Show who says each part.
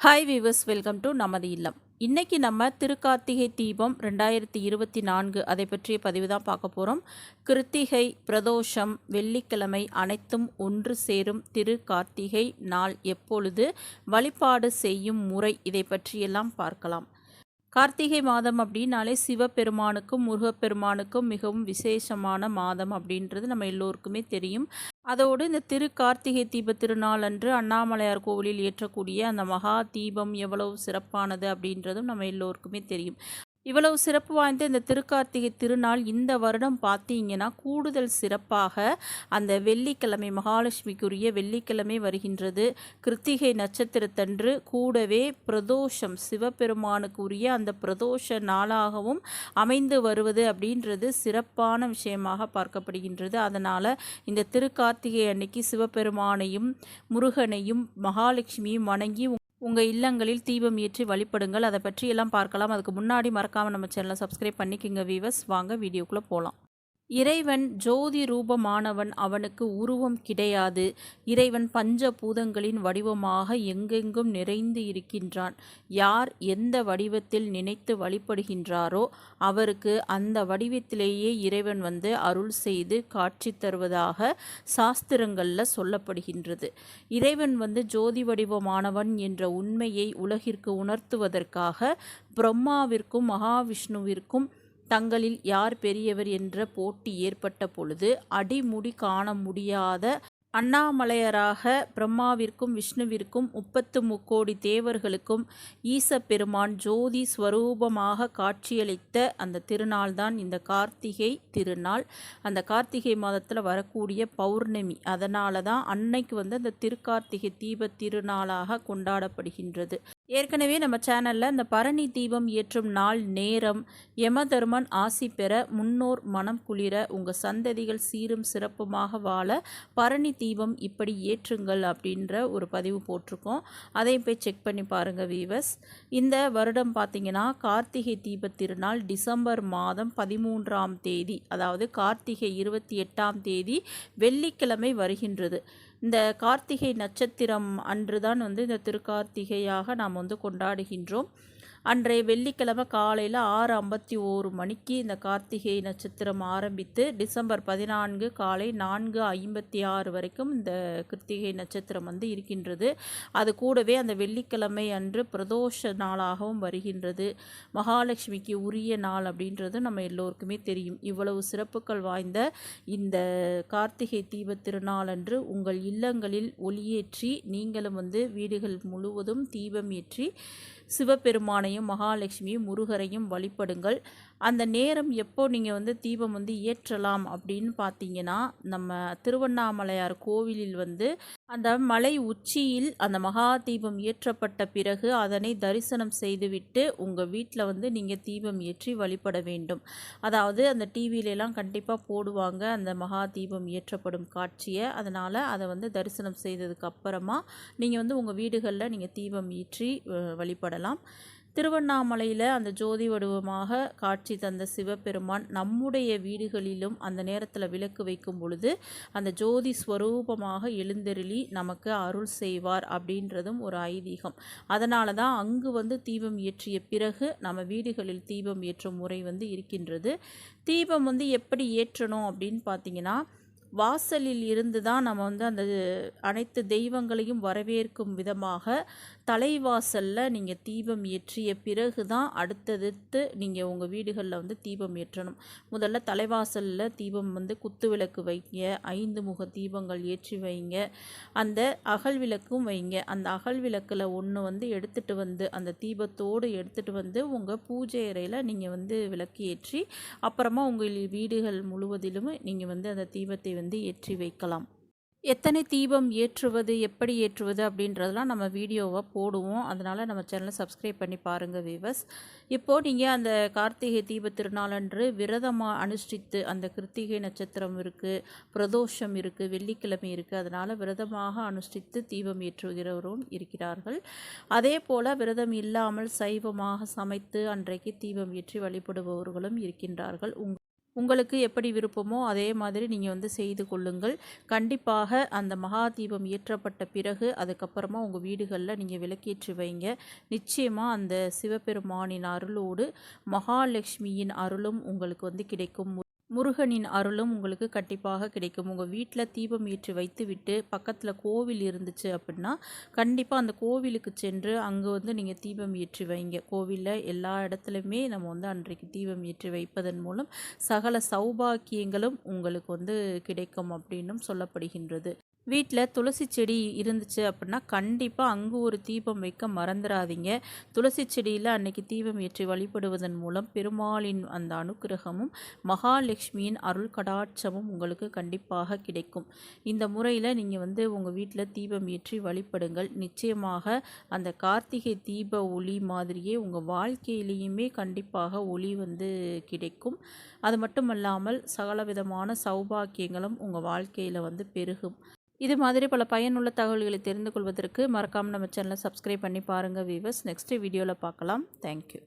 Speaker 1: Hi viewers welcome to நமது இல்லம். இன்றைக்கி நம்ம திருக்கார்த்திகை தீபம் ரெண்டாயிரத்தி இருபத்தி நான்கு அதை பற்றிய பதிவு தான் பார்க்க போகிறோம் கிருத்திகை பிரதோஷம் வெள்ளிக்கிழமை அனைத்தும் ஒன்று சேரும் திரு கார்த்திகை நாள் எப்பொழுது? வழிபாடு செய்யும் முறை இதை பற்றியெல்லாம் பார்க்கலாம். கார்த்திகை மாதம் அப்படின்னாலே சிவபெருமானுக்கும் முருகப்பெருமானுக்கும் மிகவும் விசேஷமான மாதம் அப்படின்றது நம்ம எல்லோருக்குமே தெரியும். அதோடு இந்த திரு கார்த்திகை தீப திருநாள் அன்று அண்ணாமலையார் கோவிலில் ஏற்றக்கூடிய அந்த மகா தீபம் எவ்வளவு சிறப்பானது அப்படின்றதும் நம்ம எல்லோருக்குமே தெரியும். இவ்வளவு சிறப்பு வாய்ந்த இந்த திருக்கார்த்திகை திருநாள் இந்த வருடம் பார்த்தீங்கன்னா கூடுதல் சிறப்பாக அந்த வெள்ளிக்கிழமை மகாலட்சுமிக்குரிய வெள்ளிக்கிழமை வருகின்றது. கிருத்திகை நட்சத்திரத்தன்று கூடவே பிரதோஷம் சிவபெருமானுக்குரிய அந்த பிரதோஷ நாளாகவும் அமைந்து வருவது அப்படின்றது சிறப்பான விஷயமாக பார்க்கப்படுகின்றது. அதனால் இந்த திருக்கார்த்திகை அன்னைக்கு சிவபெருமானையும் முருகனையும் மகாலட்சுமியும் வணங்கி உங்கள் இல்லங்களில் தீபம் ஏற்றி வழிபடுங்கள். அதை பற்றி எல்லாம் பார்க்கலாம். அதுக்கு முன்னாடி மறக்காமல் நம்ம சேனலை சப்ஸ்கிரைப் பண்ணிக்கோங்க வீவர்ஸ் வாங்க வீடியோக்குள்ளே போகலாம் இறைவன் ஜோதி ரூபமானவன் அவனுக்கு உருவம் கிடையாது. இறைவன் பஞ்ச பூதங்களின் வடிவமாக எங்கெங்கும் நிறைந்து இருக்கின்றான். யார் எந்த வடிவத்தில் நினைத்து வழிபடுகின்றாரோ அவருக்கு அந்த வடிவத்திலேயே இறைவன் வந்து அருள் செய்து காட்சி தருவதாக சாஸ்திரங்களில் சொல்லப்படுகின்றது. இறைவன் வந்து ஜோதி வடிவமானவன் என்ற உண்மையை உலகிற்கு உணர்த்துவதற்காக பிரம்மாவிற்கும் மகாவிஷ்ணுவிற்கும் தங்களில் யார் பெரியவர் என்ற போட்டி ஏற்பட்ட பொழுது அடிமுடி காண முடியாத அண்ணாமலையராக பிரம்மாவிற்கும் விஷ்ணுவிற்கும் முப்பத்து முக்கோடி தேவர்களுக்கும் ஈச பெருமான் ஜோதி ஸ்வரூபமாக காட்சியளித்த அந்த திருநாள் தான் இந்த கார்த்திகை திருநாள். அந்த கார்த்திகை மாதத்தில் வரக்கூடிய பௌர்ணமி. அதனால தான் அன்னைக்கு வந்து அந்த திருக்கார்த்திகை தீப திருநாளாக கொண்டாடப்படுகின்றது. ஏற்கனவே நம்ம சேனலில் இந்த பரணி தீபம் ஏற்றும் நாள் நேரம் யமதர்மன் ஆசி பெற முன்னோர் மனம் குளிர உங்கள் சந்ததிகள் சீரும் சிறப்புமாக வாழ பரணி தீபம் இப்படி ஏற்றுங்கள் அப்படின்ற ஒரு பதிவு போட்டிருக்கோம். அதையும் போய் செக் பண்ணி பாருங்கள் வீவர்ஸ். இந்த வருடம் பார்த்திங்கன்னா கார்த்திகை தீப திருநாள் டிசம்பர் மாதம் பதிமூன்றாம் தேதி அதாவது கார்த்திகை இருபத்தி எட்டாம் தேதி வெள்ளிக்கிழமை வருகின்றது. இந்த கார்த்திகை நட்சத்திரம் அன்றுதான் வந்து இந்த திருக்கார்த்திகையாக நாம் வந்து கொண்டாடுகின்றோம். அன்றைய வெள்ளிக்கிழமை காலையில் ஆறு ஐம்பத்தி ஓரு மணிக்கு இந்த கார்த்திகை நட்சத்திரம் ஆரம்பித்து டிசம்பர் பதினான்கு காலை நான்கு ஐம்பத்தி ஆறு வரைக்கும் இந்த கிருத்திகை நட்சத்திரம் வந்து இருக்கின்றது. அது கூடவே அந்த வெள்ளிக்கிழமை அன்று பிரதோஷ நாளாகவும் வருகின்றது. மகாலட்சுமிக்கு உரிய நாள் அப்படின்றது நம்ம எல்லோருக்குமே தெரியும். இவ்வளவு சிறப்புகள் வாய்ந்த இந்த கார்த்திகை தீப திருநாள் அன்று உங்கள் இல்லங்களில் ஒளியேற்றி நீங்களும் வந்து வீடுகள் முழுவதும் தீபம் ஏற்றி சிவபெருமானையும் மகாலட்சுமியும் முருகரையும் வழிபடுங்கள். அந்த நேரம் எப்போ நீங்கள் வந்து தீபம் வந்து ஏற்றலாம் அப்படின்னு பார்த்தீங்கன்னா நம்ம திருவண்ணாமலையார் கோவிலில் வந்து அந்த மலை உச்சியில் அந்த மகா தீபம் ஏற்றப்பட்ட பிறகு அதனை தரிசனம் செய்துவிட்டு உங்கள் வீட்டில் வந்து நீங்கள் தீபம் ஏற்றி வழிபட வேண்டும். அதாவது அந்த டிவியிலலாம் கண்டிப்பாக போடுவாங்க அந்த மகா தீபம் ஏற்றப்படும் காட்சியை. அதனால் அதை வந்து தரிசனம் செய்ததுக்கு அப்புறமா நீங்கள் வந்து உங்கள் வீடுகளில் நீங்கள் தீபம் ஏற்றி வழிபடலாம். திருவண்ணாமலையில் அந்த ஜோதி வடிவமாக காட்சி தந்த சிவபெருமான் நம்முடைய வீடுகளிலும் அந்த நேரத்தில் விளக்கு வைக்கும் பொழுது அந்த ஜோதி ஸ்வரூபமாக எழுந்தருளி நமக்கு அருள் செய்வார் அப்படின்றதும் ஒரு ஐதீகம். அதனால தான் அங்கு வந்து தீபம் ஏற்றிய பிறகு நம்ம வீடுகளில் தீபம் ஏற்றும் முறை வந்து இருக்கின்றது. தீபம் வந்து எப்படி ஏற்றணும் அப்படின்னு பார்த்தீங்கன்னா வாசலில் இருந்து தான் நம்ம வந்து அந்த அனைத்து தெய்வங்களையும் வரவேற்கும் விதமாக தலைவாசலில் நீங்கள் தீபம் ஏற்றிய பிறகு தான் அடுத்தடுத்து நீங்கள் உங்கள் வீடுகளில் வந்து தீபம் ஏற்றணும். முதல்ல தலைவாசலில் தீபம் வந்து குத்து விளக்கு வைங்க. ஐந்து முக தீபங்கள் ஏற்றி வைங்க. அந்த அகல் விளக்கும் வைங்க. அந்த அகல் விளக்கில் ஒன்று வந்து எடுத்துகிட்டு வந்து அந்த தீபத்தோடு எடுத்துகிட்டு வந்து உங்கள் பூஜை அறையில் நீங்கள் வந்து விளக்கு ஏற்றி அப்புறமா உங்கள் வீடுகள் முழுவதிலும் நீங்கள் வந்து அந்த தீபத்தை வந்து ஏற்றி வைக்கலாம். எத்தனை தீபம் ஏற்றுவது எப்படி ஏற்றுவது அப்படின்றதெல்லாம் நம்ம வீடியோவாக போடுவோம். அதனால் நம்ம சேனலை சப்ஸ்கிரைப் பண்ணி பாருங்கள் வீவர்ஸ் இப்போது நீங்கள் அந்த கார்த்திகை தீப திருநாளன்று விரதமாக அனுஷ்டித்து அந்த கிருத்திகை நட்சத்திரம் இருக்குது பிரதோஷம் இருக்குது வெள்ளிக்கிழமை இருக்குது அதனால் விரதமாக அனுஷ்டித்து தீபம் ஏற்றுகிறவரும் இருக்கிறார்கள். அதே போல் விரதம் இல்லாமல் சைவமாக சமைத்து அன்றைக்கு தீபம் ஏற்றி வழிபடுபவர்களும் இருக்கின்றார்கள். உங் உங்களுக்கு எப்படி விருப்பமோ அதே மாதிரி நீங்கள் வந்து செய்து கொள்ளுங்கள். கண்டிப்பாக அந்த மகா தீபம் ஏற்றப்பட்ட பிறகு அதுக்கப்புறமா உங்கள் வீடுகளில் நீங்கள் விளக்கேற்றி வைங்க. நிச்சயமாக அந்த சிவபெருமானின் அருளோடு மகாலட்சுமியின் அருளும் உங்களுக்கு வந்து கிடைக்கும். முருகனின் அருளும் உங்களுக்கு கண்டிப்பாக கிடைக்கும். உங்கள் வீட்டில் தீபம் ஏற்றி வைத்துவிட்டு பக்கத்தில் கோவில் இருந்துச்சு அப்படின்னா கண்டிப்பாக அந்த கோவிலுக்கு சென்று அங்கே வந்து நீங்கள் தீபம் ஏற்றி வைங்க. கோவிலில் எல்லா இடத்துலையுமே நம்ம வந்து அன்றைக்கு தீபம் ஏற்றி வைப்பதன் மூலம் சகல சௌபாக்கியங்களும் உங்களுக்கு வந்து கிடைக்கும் அப்படின்னும் சொல்லப்படுகின்றது. வீட்டில் துளசி செடி இருந்துச்சு அப்படின்னா கண்டிப்பாக அங்கே ஒரு தீபம் வைக்க மறந்துடாதீங்க. துளசி செடியில் அன்னைக்கு தீபம் ஏற்றி வழிபடுவதன் மூலம் பெருமாளின் அந்த அனுக்கிரகமும் மகாலட்சுமியின் அருள் கடாட்சமும் உங்களுக்கு கண்டிப்பாக கிடைக்கும். இந்த முறையில் நீங்கள் வந்து உங்கள் வீட்டில் தீபம் ஏற்றி வழிபடுங்கள். நிச்சயமாக அந்த கார்த்திகை தீப ஒளி மாதிரியே உங்கள் வாழ்க்கையிலையுமே கண்டிப்பாக ஒளி வந்து கிடைக்கும். அது மட்டுமல்லாமல் சகலவிதமான சௌபாக்கியங்களும் உங்கள் வாழ்க்கையில் வந்து பெருகும். இது மாதிரி பல பயனுள்ள தகவல்களை தெரிந்து கொள்வதற்கு மறக்காமல் நம்ம சேனலை சப்ஸ்கிரைப் பண்ணி பாருங்கள் வீவர்ஸ் நெக்ஸ்ட் வீடியோவில் பார்க்கலாம். தேங்க்யூ